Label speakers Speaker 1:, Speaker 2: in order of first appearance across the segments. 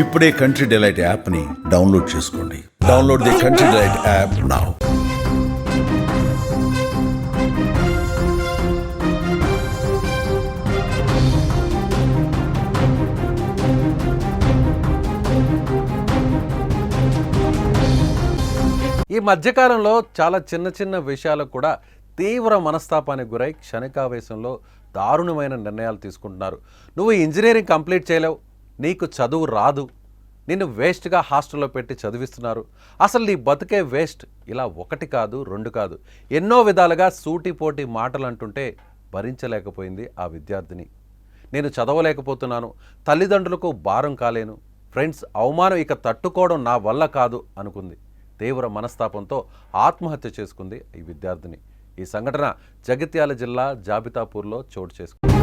Speaker 1: ఇప్పుడే country delight యాప్ని download చేసుకోండి. Download the country delight app now
Speaker 2: ఈ మధ్యకాలంలో చాలా చిన్న చిన్న విషయాలకు కూడా తీవ్ర మనస్తాపానికి గురై క్షణికావేశంలో దారుణమైన నిర్ణయాలు తీసుకుంటున్నారు. నువ్వు ఇంజనీరింగ్ కంప్లీట్ చేయలేవు. నీకు చదువు రాదు. నిన్ను వేస్ట్గా హాస్టల్లో పెట్టి చదివిస్తున్నారు. అసలు నీ బతుకే వేస్ట్ ఇలా ఒకటి కాదు రెండు కాదు. ఎన్నో విధాలుగా సూటిపోటి మాటలు అంటుంటే భరించలేకపోయింది ఆ విద్యార్థిని. నేను చదవలేకపోతున్నాను. తల్లిదండ్రులకు భారం కాలేను. ఫ్రెండ్స్ అవమానం ఇక తట్టుకోవడం నా వల్ల కాదు అనుకుంది. తీవ్ర మనస్తాపంతో ఆత్మహత్య చేసుకుంది ఈ విద్యార్థిని. ఈ సంఘటన జగిత్యాల జిల్లా జాబితాపూర్లో చోటు చేసుకుంది.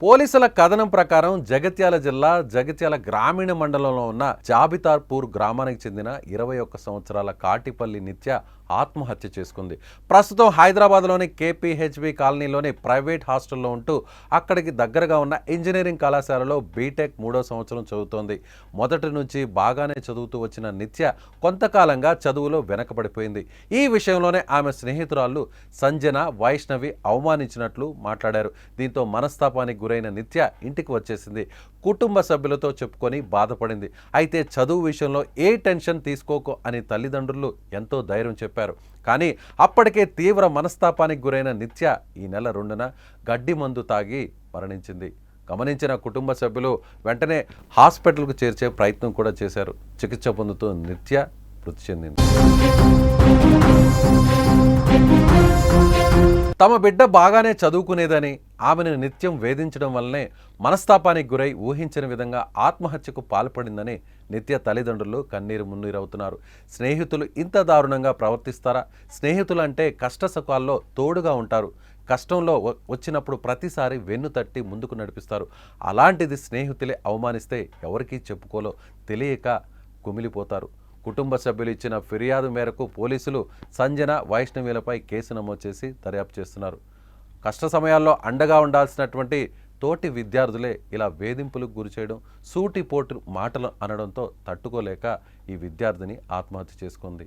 Speaker 2: పోలీసుల కథనం ప్రకారం జగిత్యాల జిల్లా జగిత్యాల గ్రామీణ మండలంలో ఉన్న జాబితార్పూర్ గ్రామానికి చెందిన ఇరవై ఒక్క సంవత్సరాల కాటిపల్లి నిత్య ఆత్మహత్య చేసుకుంది. ప్రస్తుతం హైదరాబాద్లోని కేపీహెచ్బి కాలనీలోని ప్రైవేట్ హాస్టల్లో ఉంటూ అక్కడికి దగ్గరగా ఉన్న ఇంజనీరింగ్ కళాశాలలో బీటెక్ మూడో సంవత్సరం చదువుతోంది. మొదటి నుంచి బాగానే చదువుతూ వచ్చిన నిత్య కొంతకాలంగా చదువులో వెనకబడిపోయింది. ఈ విషయంలోనే ఆమె స్నేహితురాళ్ళు సంజన వైష్ణవి అవమానించినట్లు మాట్లాడారు. దీంతో మనస్తాపానికి గురైన నిత్య ఇంటికి వచ్చేసింది. కుటుంబ సభ్యులతో చెప్పుకొని బాధపడింది. అయితే చదువు విషయంలో ఏ టెన్షన్ తీసుకోకు అని తల్లిదండ్రులు ఎంతో ధైర్యం చెప్పారు. కానీ అప్పటికే తీవ్ర మనస్తాపానికి గురైన నిత్య ఈ నెల రెండున గడ్డి మందు తాగి మరణించింది. గమనించిన కుటుంబ సభ్యులు వెంటనే హాస్పిటల్కు చేర్చే ప్రయత్నం కూడా చేశారు. చికిత్స పొందుతూ నిత్య మృతి చెందింది. తమ బిడ్డ బాగానే చదువుకునేదని ఆమెను నిత్యం వేధించడం వల్లనే మనస్తాపానికి గురై ఊహించిన విధంగా ఆత్మహత్యకు పాల్పడిందని నిత్య తల్లిదండ్రులు కన్నీరు మున్నీరవుతున్నారు. స్నేహితులు ఇంత దారుణంగా ప్రవర్తిస్తారా? స్నేహితులు అంటే కష్ట సుఖాల్లో తోడుగా ఉంటారు. కష్టంలో వచ్చినప్పుడు ప్రతిసారి వెన్ను తట్టి ముందుకు నడిపిస్తారు. అలాంటిది స్నేహితులే అవమానిస్తే ఎవరికీ చెప్పుకోలో తెలియక కుమిలిపోతారు. కుటుంబ సభ్యులు ఇచ్చిన ఫిర్యాదు మేరకు పోలీసులు సంజన వైష్ణవిలపై కేసు నమోదు చేసి దర్యాప్తు చేస్తున్నారు. కష్ట సమయాల్లో అండగా ఉండాల్సినటువంటి తోటి విద్యార్థులే ఇలా వేధింపులకు గురి చేయడం సూటిపోటు మాటలు అనడంతో తట్టుకోలేక ఈ విద్యార్థిని ఆత్మహత్య చేసుకుంది.